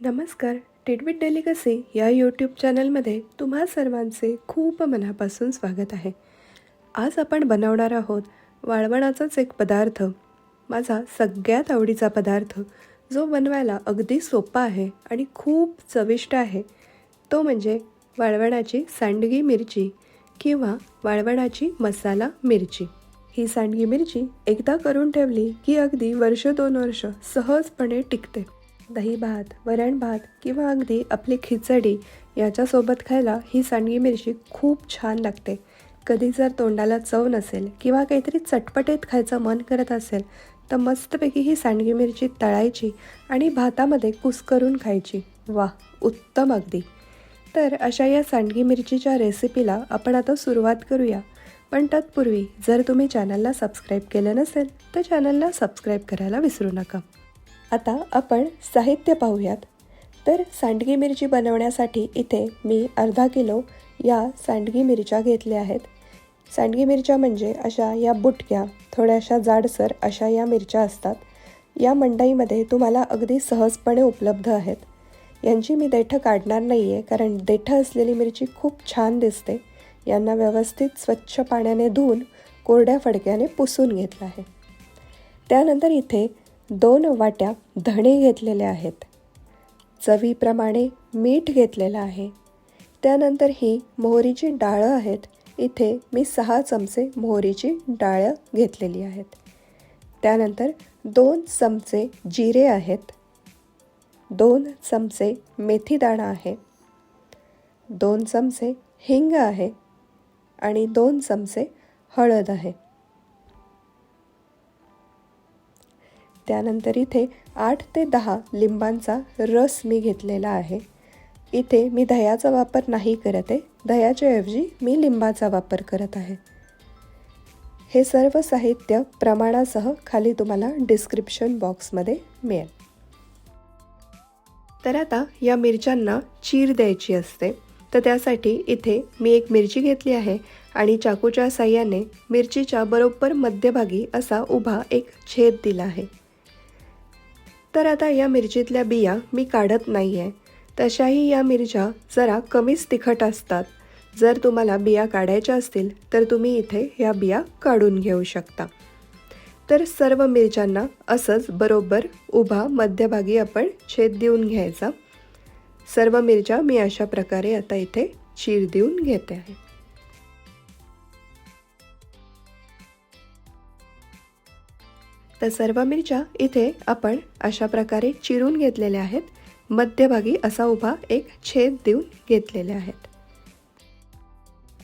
नमस्कार टिटविट डेलिकसी या यूट्यूब चॅनलमध्ये तुम्हा सर्वांचे खूप मनापासून स्वागत आहे. आज आपण बनवणार आहोत वाळवणाचाच एक पदार्थ माझा सगळ्यात आवडीचा पदार्थ जो बनवायला अगदी सोपा आहे आणि खूप चविष्ट आहे. तो म्हणजे वाळवणाची सांडगी मिरची किंवा वाळवणाची मसाला मिरची. ही सांडगी मिरची एकदा करून ठेवली की अगदी वर्ष दोन वर्ष सहजपणे टिकते. दही भात वरण भात किंवा अगदी आपली खिचडी याच्यासोबत खायला ही सांडगी मिरची खूप छान लागते. कधी जर तोंडाला चव नसेल किंवा काहीतरी चटपटीत खायचं मन करत असेल तर मस्तपैकी ही सांडगी मिरची तळायची आणि भातामध्ये कुस्करून खायची. वा उत्तम अगदी. तर अशा या सांडगी मिरचीच्या रेसिपीला आपण आता सुरुवात करूया. पण तत्पूर्वी जर तुम्ही चॅनलला सबस्क्राईब केलं नसेल तर चॅनलला सबस्क्राईब करायला विसरू नका. आता आपण साहित्य पाहूयात. तर सांडगी मिरची बनवण्यासाठी इथे मी अर्धा किलो या सांडगी मिरच्या घेतल्या आहेत. सांडगी मिरच्या म्हणजे अशा या बुटक्या थोड्याशा जाडसर अशा या मिरच्या असतात. या मंडईमध्ये तुम्हाला अगदी सहजपणे उपलब्ध आहेत. यांची मी देठं काढणार नाही आहे कारण देठं असलेली मिरची खूप छान दिसते. यांना व्यवस्थित स्वच्छ पाण्याने धुवून कोरड्या फडक्याने पुसून घेतलं आहे. त्यानंतर इथे दोन वाट्या धणे घेतलेले आहेत. चवीप्रमाणे मीठ घेतलेलं आहे. त्यानंतर ही मोहरीची डाळं आहेत. इथे मी सहा चमचे मोहरीची डाळं घेतलेली आहेत. त्यानंतर दोन चमचे जिरे आहेत. दोन चमचे मेथीदाणा आहे. दोन चमचे हिंग आहे. आणि दोन चमचे हळद आहे. त्यानंतर इथे आठ ते दहा लिंबांचा रस मी घेतलेला आहे. इथे मी दह्याचा वापर नाही करत आहे. दह्याच्याऐवजी मी लिंबाचा वापर करत आहे. हे सर्व साहित्य प्रमाणासह खाली तुम्हाला डिस्क्रिप्शन बॉक्समध्ये मिळेल. तर आता या मिरच्यांना चीर द्यायची असते. तर त्यासाठी इथे मी एक मिरची घेतली आहे आणि चाकूच्या साह्याने मिरचीच्या बरोबर मध्यभागी असा उभा एक छेद दिला आहे. तर आता या मिरचीतल्या बिया मी काढत नाही आहे तशाही या मिरच्या जरा कमीच तिखट असतात. जर तुम्हाला बिया काढायच्या असतील तर तुम्ही इथे या बिया काढून घेऊ शकता. तर सर्व मिरच्यांना असंच बरोबर उभा मध्यभागी आपण छेद देऊन घ्यायचा. सर्व मिरच्या मी अशा प्रकारे आता इथे चीर देऊन घेते आहे. तर सर्व मिरच्या इथे आपण अशा प्रकारे चिरून घेतलेल्या आहेत. मध्यभागी असा उभा एक छेद देऊन घेतलेले आहेत.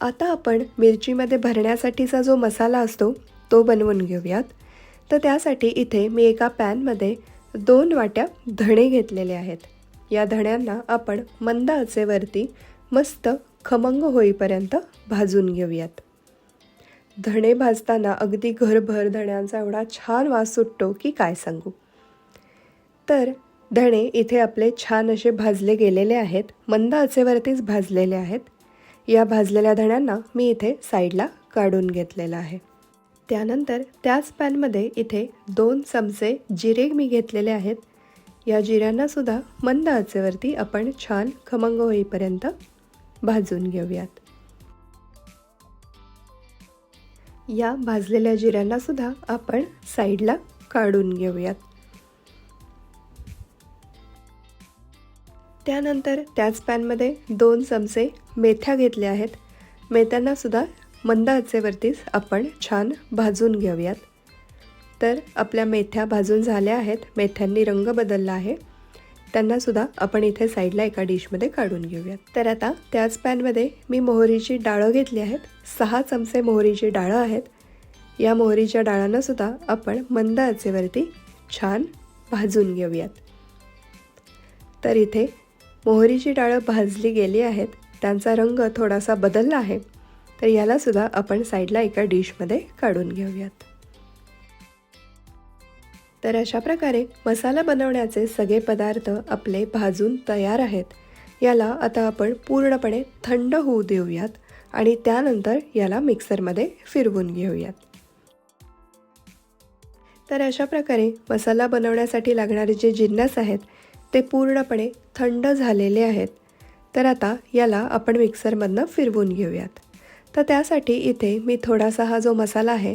आता आपण मिरचीमध्ये भरण्यासाठीचा जो मसाला असतो तो बनवून घेऊयात. तर त्यासाठी इथे मी एका पॅनमध्ये दोन वाट्या धणे घेतलेले आहेत. या धण्यांना आपण मंद आचेवरती मस्त खमंग होईपर्यंत भाजून घेऊयात. धणे भाजताना अगदी घरभर धण्यांचा एवढा छान वास सुटतो की काय सांगू? तर धणे इथे आपले छान असे भाजले गेलेले आहेत मंद आचेवरतीच भाजलेले आहेत. या भाजलेल्या धण्यांना मी इथे साईडला काढून घेतलेलं आहे. त्यानंतर त्याच पॅनमध्ये इथे दोन चमचे जिरे मी घेतलेले आहेत. या जिऱ्यांनासुद्धा मंद आचेवरती आपण छान खमंग होईपर्यंत भाजून घेऊयात. या भाजलेल्या जिऱ्यांना सुद्धा आपण साईडला काढून घेऊयात. त्यानंतर त्याच पॅनमध्ये दोन चमचे मेथ्या घेतल्या आहेत. मेथ्यांना सुद्धा मंद आचेवरतीच आपण छान भाजून घेऊयात. तर आपल्या मेथ्या भाजून झाल्या आहेत. मेथ्यांनी रंग बदलला आहे. त्यांनासुद्धा आपण इथे साईडला एका डिशमध्ये काढून घेऊयात. तर आता त्याच पॅनमध्ये मी मोहरीची डाळं घेतली आहेत. सहा चमचे मोहरीची डाळं आहेत. या मोहरीच्या डाळांनासुद्धा आपण मंद आचेवरती छान भाजून घेऊयात. तर इथे मोहरीची डाळं भाजली गेली आहेत. त्यांचा रंग थोडासा बदलला आहे. तर यालासुद्धा आपण साईडला एका डिशमध्ये काढून घेऊयात. तर अशा प्रकारे मसाला बनवण्याचे सगळे पदार्थ आपले भाजून तयार आहेत. याला आता आपण पूर्णपणे थंड होऊ देऊयात आणि त्यानंतर याला मिक्सरमध्ये फिरवून घेऊयात. तर अशा प्रकारे मसाला बनवण्यासाठी लागणारे जे जिन्नस आहेत ते पूर्णपणे थंड झालेले आहेत. तर आता याला आपण मिक्सरमधनं फिरवून घेऊयात. तर त्यासाठी इथे मी थोडासा हा जो मसाला आहे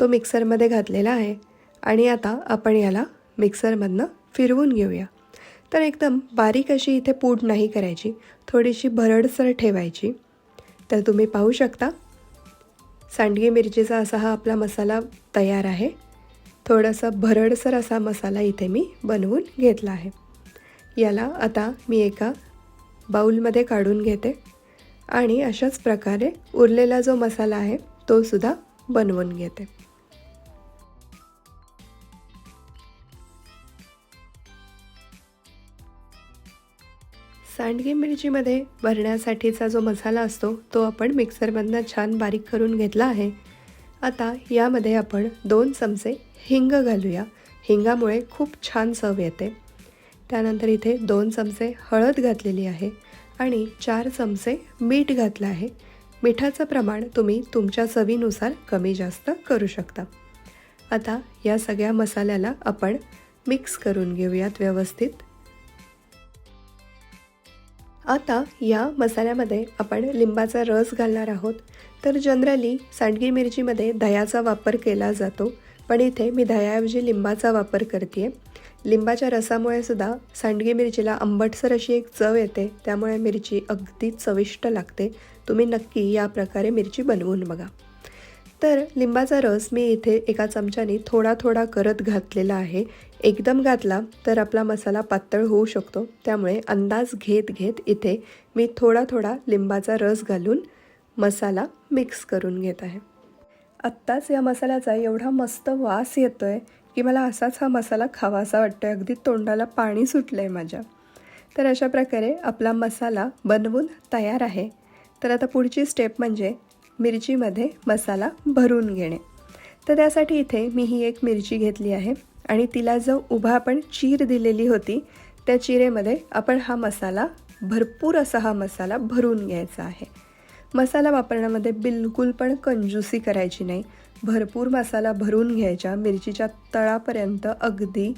तो मिक्सरमध्ये घातलेला आहे. आणि आता आपण याला मिक्सरमधनं फिरवून घेऊया. तर एकदम बारीक अशी इथे पूड नाही करायची थोडीशी भरडसर ठेवायची. तर तुम्ही पाहू शकता सांडगी मिरचीचा असा हा आपला मसाला तयार आहे. थोडासा भरडसर असा मसाला इथे मी बनवून घेतला आहे. याला आता मी एका बाऊलमध्ये काढून घेते आणि अशाच प्रकारे उरलेला जो मसाला आहे तो सुद्धा बनवून घेते. सांडगी मिरचीमध्ये भरण्यासाठीचा जो मसाला असतो तो आपण मिक्सरमधनं छान बारीक करून घेतला आहे. आता यामध्ये आपण दोन चमचे हिंग घालूया. हिंगामुळे खूप छान चव येते. त्यानंतर इथे दोन चमचे हळद घातलेली आहे आणि चार चमचे मीठ घातलं आहे. मिठाचं प्रमाण तुम्ही तुमच्या चवीनुसार कमी जास्त करू शकता. आता या सगळ्या मसाल्याला आपण मिक्स करून घेऊयात व्यवस्थित. आता या मसाल्यामध्ये आपण लिंबाचा रस घालणार आहोत. तर जनरली सांडगी मिरचीमध्ये दह्याचा वापर केला जातो पण इथे मी दह्याऐवजी लिंबाचा वापर करते लिंबाच्या रसामुळे सुद्धा सांडगी मिरचीला आंबटसर अशी एक चव येते त्यामुळे मिरची अगदी चविष्ट लागते. तुम्ही नक्की या प्रकारे मिरची बनवून बघा. तर लिंबाचा रस मी इथे एका चमच्याने थोडा थोडा करत घातलेला आहे. एकदम घातला तर आपला मसाला पातळ होऊ शकतो. त्यामुळे अंदाज घेत घेत इथे मी थोडा थोडा लिंबाचा रस घालून मसाला मिक्स करून घेत आहे. आत्ताच या मसाल्याचा एवढा मस्त वास येतो आहे की मला असाच हा मसाला खावासा वाटतो आहे अगदी तोंडाला पाणी सुटलं आहे माझ्या. तर अशा प्रकारे आपला मसाला बनवून तयार आहे. तर आता पुढची स्टेप म्हणजे मिरचीमध्ये मसाला भरून घेणे. तर त्यासाठी इथे मी ही एक मिरची घेतली आहे आणि तिला जो उभा आपण चीर दिलेली होती त्या चिरेमध्ये आपण हा मसाला भरपूर असा हा मसाला भरून घ्यायचा आहे. मसाला वापरण्यामध्ये बिलकुल पण कंजूसी करायची नाही. भरपूर मसाला भरून घ्यायच्या मिरचीच्या तळापर्यंत अगदी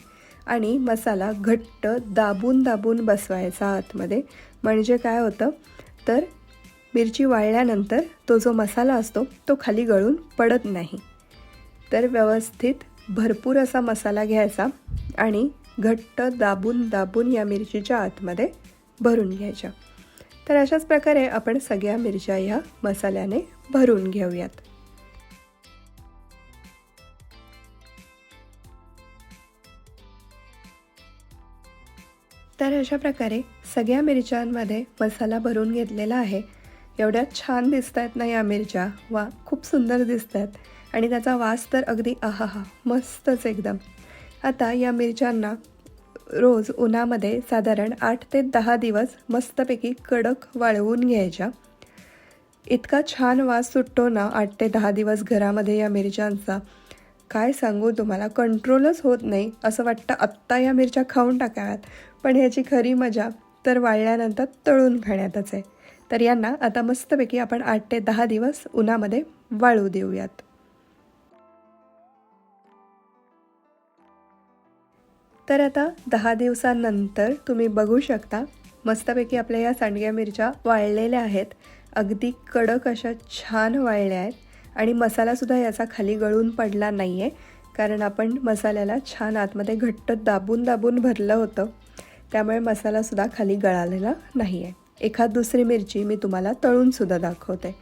आणि मसाला घट्ट दाबून दाबून बसवायचा आतमध्ये. म्हणजे काय होतं? तर मिरची वाळल्यानंतर तो जो मसाला असतो तो खाली गळून पडत नाही. तर व्यवस्थित भरपूर असा मसाला घ्यायचा आणि घट्ट दाबून दाबून या मिरचीच्या आतमध्ये भरून घ्यायच्या. तर अशाच प्रकारे आपण सगळ्या मिरच्या ह्या मसाल्याने भरून घेऊयात. तर अशा प्रकारे सगळ्या मिरच्यांमध्ये मसाला भरून घेतलेला आहे. एवढ्या छान दिसत आहेत ना या मिरच्या. वा खूप सुंदर दिसत आहेत आणि त्याचा वास तर अगदी आहा हा मस्तच एकदम. आता या मिरच्यांना रोज उन्हामध्ये साधारण आठ ते दहा दिवस मस्तपैकी कडक वाळवून घ्यायच्या. इतका छान वास सुटतो ना आठ ते दहा दिवस घरामध्ये या मिरच्यांचा. काय सांगू तुम्हाला कंट्रोलच होत नाही असं वाटतं आत्ता या मिरच्या खाऊन टाकाव्यात. पण ह्याची खरी मजा तर वाळल्यानंतर तळून खाण्यातच आहे. तर यांना आता मस्तपैकी आपण आठ ते दहा दिवस उन्हामध्ये वाळू देऊयात. तर आता दहा दिवसांनंतर तुम्ही बघू शकता मस्तपैकी आपल्या या सांडग्या मिरच्या वाळलेल्या आहेत. अगदी कडक अशा छान वाळल्या आहेत आणि मसालासुद्धा याचा खाली गळून पडला नाही आहे कारण आपण मसाल्याला छान आतमध्ये घट्ट दाबून दाबून भरलं होतं. त्यामुळे मसालासुद्धा खाली गळालेला नाही आहे एखाद दुसरी मिरची मी तुम्हाला तळूनसुद्धा दाखवते.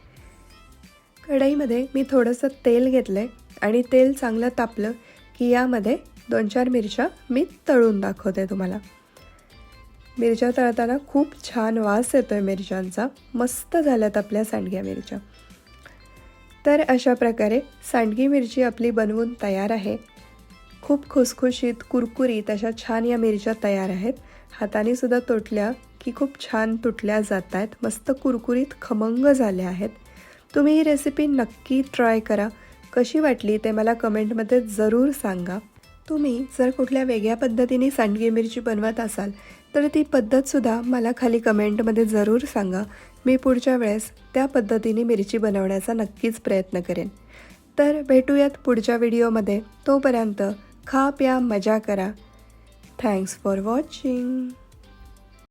कढईमध्ये मी थोडंसं तेल घेतलं आहे आणि तेल चांगलं तापलं की यामध्ये दोन चार मिरच्या मी तळून दाखवते तुम्हाला. मिरच्या तळताना खूप छान वास येतो आहे मिरच्यांचा. मस्त झाल्यात आपल्या सांडग्या मिरच्या. तर अशा प्रकारे सांडगी मिरची आपली बनवून तयार आहे. खूप खुसखुशीत कुरकुरीत अशा छान या मिरच्या तयार आहेत. हातानेसुद्धा तोटल्या की खूप छान तुटल्या जात आहेत मस्त कुरकुरीत खमंग झाल्या आहेत. तुम्ही ही रेसिपी नक्की ट्राय करा. कशी वाटली ते मला कमेंटमध्ये जरूर सांगा. तुम्ही जर कुठल्या वेगळ्या पद्धतीने सांडगी मिरची बनवत असाल तर ती पद्धतसुद्धा मला खाली कमेंटमध्ये जरूर सांगा. मी पुढच्या वेळेस त्या पद्धतीने मिरची बनवण्याचा नक्कीच प्रयत्न करेन. तर भेटूयात पुढच्या व्हिडिओमध्ये तोपर्यंत खा प्या मजा करा. Thanks for watching